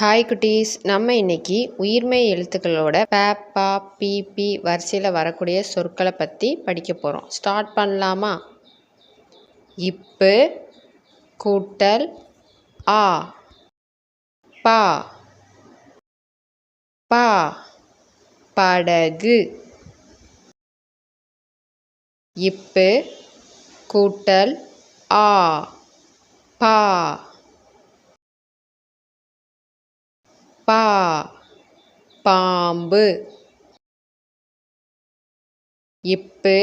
Hi குட்டீஸ். நம்ம இன்னைக்கு உயிர்மை எழுத்துக்களோட ப பிபி பி பி வரிசையில் வரக்கூடிய சொற்களை பற்றி படிக்க போகிறோம் ஸ்டார்ட் பண்ணலாமா? இப்பு கூட்டல் ஆ பா பா படகு. இப்பு கூட்டல் ஆ பா. பா பாம்பு. இப்பு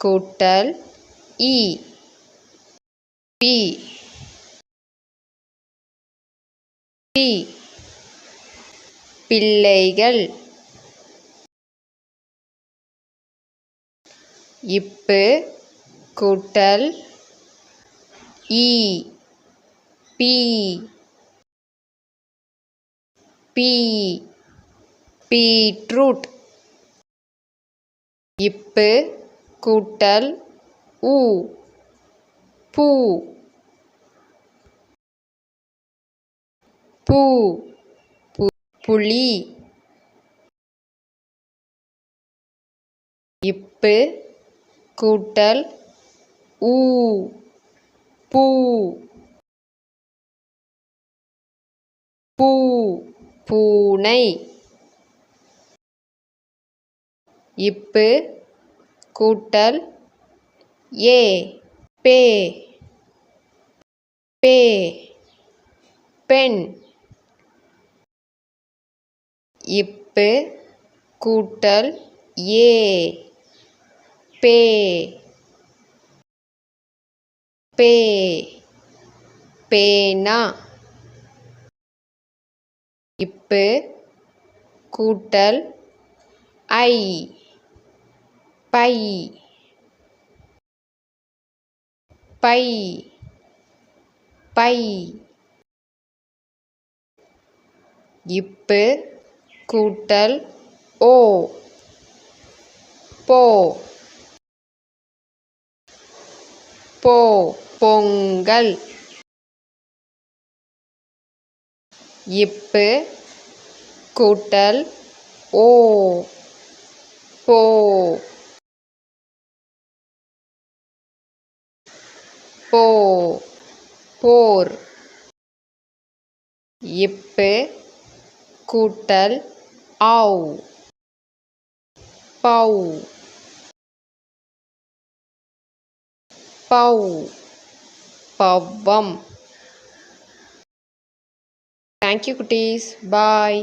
கூட்டல் இ பி. பி. பிள்ளைகள். இப்பு கூட்டல் இ பி. பீ பீட்ரூட். இப்பு கூட்டல் உ பூ பூ புளி. இப்பு கூட்டல் ஊ பூ. பூ. பூனை. இப்பு கூட்டல் ஏ பே. பே. பெண். இப்பு கூட்டல் ஏ. பே. பே. பேனா. இப்பு கூட்டல் ஐ. பை. பை. பை. இப்பு கூட்டல் ஓ. போ. போ. பொங்கல். இப்பு கூட்டல் ஓ போ. போ போர். இப்பு கூட்டல் ஆவ். பௌ பௌ பவ்வம். தேங்க்யூ குட்டீஸ் பாய்